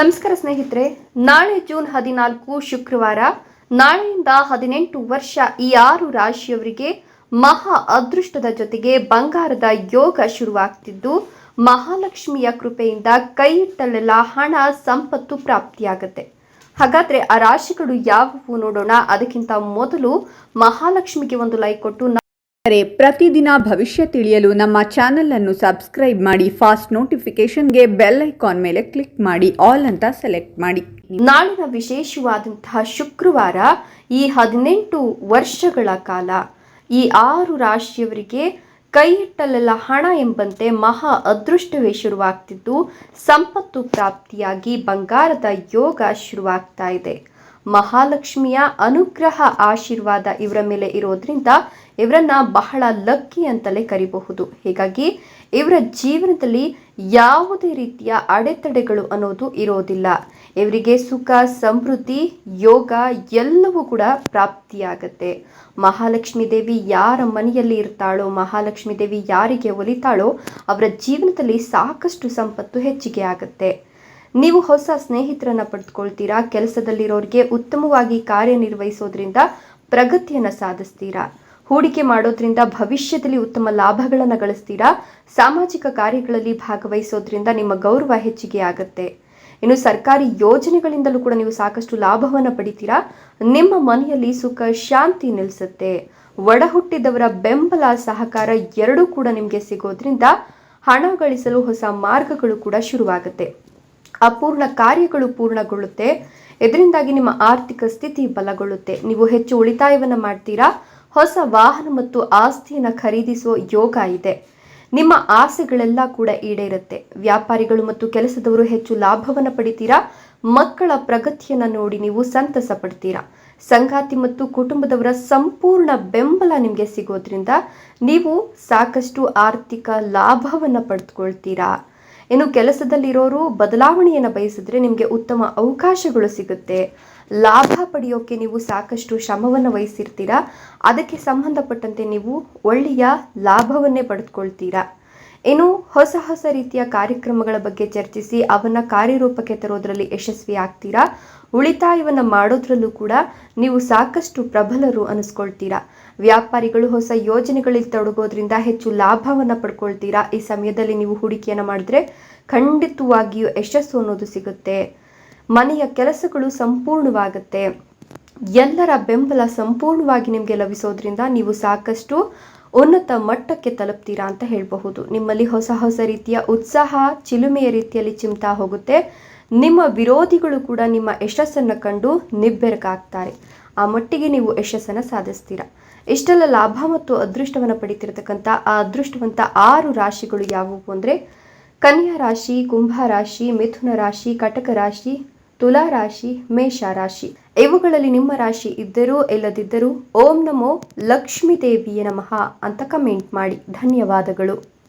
ನಮಸ್ಕಾರ ಸ್ನೇಹಿತರೆ, ನಾಳೆ ಜೂನ್ ಹದಿನಾಲ್ಕು ಶುಕ್ರವಾರ, ನಾಳೆಯಿಂದ ಹದಿನೆಂಟು ವರ್ಷ ಈ ಆರು ರಾಶಿಯವರಿಗೆ ಮಹಾ ಅದೃಷ್ಟದ ಜೊತೆಗೆ ಬಂಗಾರದ ಯೋಗ ಶುರುವಾಗ್ತಿದ್ದು, ಮಹಾಲಕ್ಷ್ಮಿಯ ಕೃಪೆಯಿಂದ ಕೈ ಇಟ್ಟಲ್ಲೆಲ್ಲ ಹಣ, ಸಂಪತ್ತು ಪ್ರಾಪ್ತಿಯಾಗುತ್ತೆ. ಹಾಗಾದ್ರೆ ಆ ರಾಶಿಗಳು ಯಾವುವು ನೋಡೋಣ. ಅದಕ್ಕಿಂತ ಮೊದಲು ಮಹಾಲಕ್ಷ್ಮಿಗೆ ಒಂದು ಲೈಕ್ ಕೊಟ್ಟು ಆದರೆ ಪ್ರತಿದಿನ ಭವಿಷ್ಯ ತಿಳಿಯಲು ನಮ್ಮ ಚಾನೆಲ್ ಅನ್ನು ಸಬ್ಸ್ಕ್ರೈಬ್ ಮಾಡಿ, ಫಾಸ್ಟ್ ನೋಟಿಫಿಕೇಶನ್ಗೆ ಬೆಲ್ ಐಕಾನ್ ಮೇಲೆ ಕ್ಲಿಕ್ ಮಾಡಿ, ಆಲ್ ಅಂತ ಸೆಲೆಕ್ಟ್ ಮಾಡಿ. ನಾಳಿನ ವಿಶೇಷವಾದಂತಹ ಶುಕ್ರವಾರ ಈ ಹದಿನೆಂಟು ವರ್ಷಗಳ ಕಾಲ. ಈ ಆರು ರಾಶಿಯವರಿಗೆ ಕೈ ಇಟ್ಟಲೆಲ್ಲ ಹಣ ಎಂಬಂತೆ ಮಹಾ ಅದೃಷ್ಟವೇ ಶುರುವಾಗ್ತಿದ್ದು, ಸಂಪತ್ತು ಪ್ರಾಪ್ತಿಯಾಗಿ ಬಂಗಾರದ ಯೋಗ ಶುರುವಾಗ್ತಾ ಇದೆ. ಮಹಾಲಕ್ಷ್ಮಿಯ ಅನುಗ್ರಹ ಆಶೀರ್ವಾದ ಇವರ ಮೇಲೆ ಇರೋದ್ರಿಂದ ಇವರನ್ನ ಬಹಳ ಲಕ್ಕಿ ಅಂತಲೇ ಕರಿಬಹುದು. ಹೀಗಾಗಿ ಇವರ ಜೀವನದಲ್ಲಿ ಯಾವುದೇ ರೀತಿಯ ಅಡೆತಡೆಗಳು ಅನ್ನೋದು ಇರೋದಿಲ್ಲ. ಇವರಿಗೆ ಸುಖ, ಸಮೃದ್ಧಿ, ಯೋಗ ಎಲ್ಲವೂ ಕೂಡ ಪ್ರಾಪ್ತಿಯಾಗತ್ತೆ. ಮಹಾಲಕ್ಷ್ಮೀ ದೇವಿ ಯಾರ ಮನೆಯಲ್ಲಿ ಇರ್ತಾಳೋ, ಮಹಾಲಕ್ಷ್ಮೀ ದೇವಿ ಯಾರಿಗೆ ಒಲಿತಾಳೋ ಅವರ ಜೀವನದಲ್ಲಿ ಸಾಕಷ್ಟು ಸಂಪತ್ತು ಹೆಚ್ಚಿಗೆ ಆಗುತ್ತೆ. ನೀವು ಹೊಸ ಸ್ನೇಹಿತರನ್ನ ಪಡೆದುಕೊಳ್ತೀರಾ ಕೆಲಸದಲ್ಲಿರೋರಿಗೆ ಉತ್ತಮವಾಗಿ ಕಾರ್ಯನಿರ್ವಹಿಸೋದ್ರಿಂದ ಪ್ರಗತಿಯನ್ನು ಸಾಧಿಸ್ತೀರಾ? ಹೂಡಿಕೆ ಮಾಡೋದ್ರಿಂದ ಭವಿಷ್ಯದಲ್ಲಿ ಉತ್ತಮ ಲಾಭಗಳನ್ನು ಗಳಿಸ್ತೀರಾ? ಸಾಮಾಜಿಕ ಕಾರ್ಯಗಳಲ್ಲಿ ಭಾಗವಹಿಸೋದ್ರಿಂದ ನಿಮ್ಮ ಗೌರವ ಹೆಚ್ಚಿಗೆ ಆಗುತ್ತೆ. ಇನ್ನು ಸರ್ಕಾರಿ ಯೋಜನೆಗಳಿಂದಲೂ ಕೂಡ ನೀವು ಸಾಕಷ್ಟು ಲಾಭವನ್ನು ಪಡಿತೀರಾ? ನಿಮ್ಮ ಮನೆಯಲ್ಲಿ ಸುಖ, ಶಾಂತಿ ನಿಲ್ಲಿಸುತ್ತೆ ಒಡ ಹುಟ್ಟಿದವರ ಬೆಂಬಲ, ಸಹಕಾರ ಎರಡೂ ಕೂಡ ನಿಮಗೆ ಸಿಗೋದ್ರಿಂದ ಹಣ ಗಳಿಸಲು ಹೊಸ ಮಾರ್ಗಗಳು ಕೂಡ ಶುರುವಾಗುತ್ತೆ. ಅಪೂರ್ಣ ಕಾರ್ಯಗಳು ಪೂರ್ಣಗೊಳ್ಳುತ್ತೆ. ಇದರಿಂದಾಗಿ ನಿಮ್ಮ ಆರ್ಥಿಕ ಸ್ಥಿತಿ ಬಲಗೊಳ್ಳುತ್ತೆ. ನೀವು ಹೆಚ್ಚು ಉಳಿತಾಯವನ್ನು ಮಾಡ್ತೀರಾ? ಹೊಸ ವಾಹನ ಮತ್ತು ಆಸ್ತಿಯನ್ನು ಖರೀದಿಸುವ ಯೋಗ ಇದೆ. ನಿಮ್ಮ ಆಸೆಗಳೆಲ್ಲ ಕೂಡ ಈಡೇರುತ್ತೆ. ವ್ಯಾಪಾರಿಗಳು ಮತ್ತು ಕೆಲಸದವರು ಹೆಚ್ಚು ಲಾಭವನ್ನು ಪಡಿತೀರಾ? ಮಕ್ಕಳ ಪ್ರಗತಿಯನ್ನು ನೋಡಿ ನೀವು ಸಂತಸ ಪಡ್ತೀರಾ? ಸಂಗಾತಿ ಮತ್ತು ಕುಟುಂಬದವರ ಸಂಪೂರ್ಣ ಬೆಂಬಲ ನಿಮಗೆ ಸಿಗೋದ್ರಿಂದ ನೀವು ಸಾಕಷ್ಟು ಆರ್ಥಿಕ ಲಾಭವನ್ನು ಪಡೆದುಕೊಳ್ತೀರಾ ಇನ್ನು ಕೆಲಸದಲ್ಲಿರೋರು ಬದಲಾವಣೆಯನ್ನು ಬಯಸಿದ್ರೆ ನಿಮಗೆ ಉತ್ತಮ ಅವಕಾಶಗಳು ಸಿಗುತ್ತೆ. ಲಾಭ ಪಡೆಯೋಕೆ ನೀವು ಸಾಕಷ್ಟು ಶ್ರಮವನ್ನು ವಹಿಸಿರ್ತೀರಾ? ಅದಕ್ಕೆ ಸಂಬಂಧಪಟ್ಟಂತೆ ನೀವು ಒಳ್ಳೆಯ ಲಾಭವನ್ನೇ ಪಡೆದುಕೊಳ್ತೀರಾ? ಇನ್ನು ಹೊಸ ಹೊಸ ರೀತಿಯ ಕಾರ್ಯಕ್ರಮಗಳ ಬಗ್ಗೆ ಚರ್ಚಿಸಿ ಅವನ್ನ ಕಾರ್ಯರೂಪಕ್ಕೆ ತರೋದ್ರಲ್ಲಿ ಯಶಸ್ವಿ ಆಗ್ತೀರಾ? ಉಳಿತಾಯವನ್ನು ಮಾಡೋದ್ರಲ್ಲೂ ಕೂಡ ನೀವು ಸಾಕಷ್ಟು ಪ್ರಬಲರು ಅನಿಸ್ಕೊಳ್ತೀರಾ? ವ್ಯಾಪಾರಿಗಳು ಹೊಸ ಯೋಜನೆಗಳಲ್ಲಿ ತೊಡಗೋದ್ರಿಂದ ಹೆಚ್ಚು ಲಾಭವನ್ನು ಪಡ್ಕೊಳ್ತೀರಾ? ಈ ಸಮಯದಲ್ಲಿ ನೀವು ಹೂಡಿಕೆಯನ್ನು ಮಾಡಿದ್ರೆ ಖಂಡಿತವಾಗಿಯೂ ಯಶಸ್ಸು ಅನ್ನೋದು ಸಿಗುತ್ತೆ. ಮನೆಯ ಕೆಲಸಗಳು ಸಂಪೂರ್ಣವಾಗುತ್ತೆ. ಎಲ್ಲರ ಬೆಂಬಲ ಸಂಪೂರ್ಣವಾಗಿ ನಿಮಗೆ ಲಭಿಸೋದ್ರಿಂದ ನೀವು ಸಾಕಷ್ಟು ಉನ್ನತ ಮಟ್ಟಕ್ಕೆ ತಲುಪ್ತೀರಾ ಅಂತ ಹೇಳಬಹುದು. ನಿಮ್ಮಲ್ಲಿ ಹೊಸ ಹೊಸ ರೀತಿಯ ಉತ್ಸಾಹ, ಚಿಲುಮೆಯ ರೀತಿಯಲ್ಲಿ ಚಿಮ್ತಾ ಹೋಗುತ್ತೆ. ನಿಮ್ಮ ವಿರೋಧಿಗಳು ಕೂಡ ನಿಮ್ಮ ಯಶಸ್ಸನ್ನು ಕಂಡು ನಿಬ್ಬೆರಕಾಗ್ತಾರೆ ಆ ಮಟ್ಟಿಗೆ ನೀವು ಯಶಸ್ಸನ್ನು ಸಾಧಿಸ್ತೀರಾ. ಇಷ್ಟೆಲ್ಲ ಲಾಭ ಮತ್ತು ಅದೃಷ್ಟವನ್ನು ಪಡಿತಿರತಕ್ಕಂಥ ಆ ಅದೃಷ್ಟವಂತ ಆರು ರಾಶಿಗಳು ಯಾವುವು ಅಂದರೆ, ಕನ್ಯಾ ರಾಶಿ, ಕುಂಭ ರಾಶಿ, ಮಿಥುನ ರಾಶಿ, ಕಟಕ ರಾಶಿ ತುಲಾ ರಾಶಿ, ಮೇಷ ರಾಶಿ. ಇವುಗಳಲ್ಲಿ ನಿಮ್ಮ ರಾಶಿ ಇದ್ದರೂ ಇಲ್ಲದಿದ್ದರೂ ಓಂ ನಮೋ ಲಕ್ಷ್ಮೀ ದೇವಿಯ ನಮಃ ಅಂತ ಕಮೆಂಟ್ ಮಾಡಿ. ಧನ್ಯವಾದಗಳು.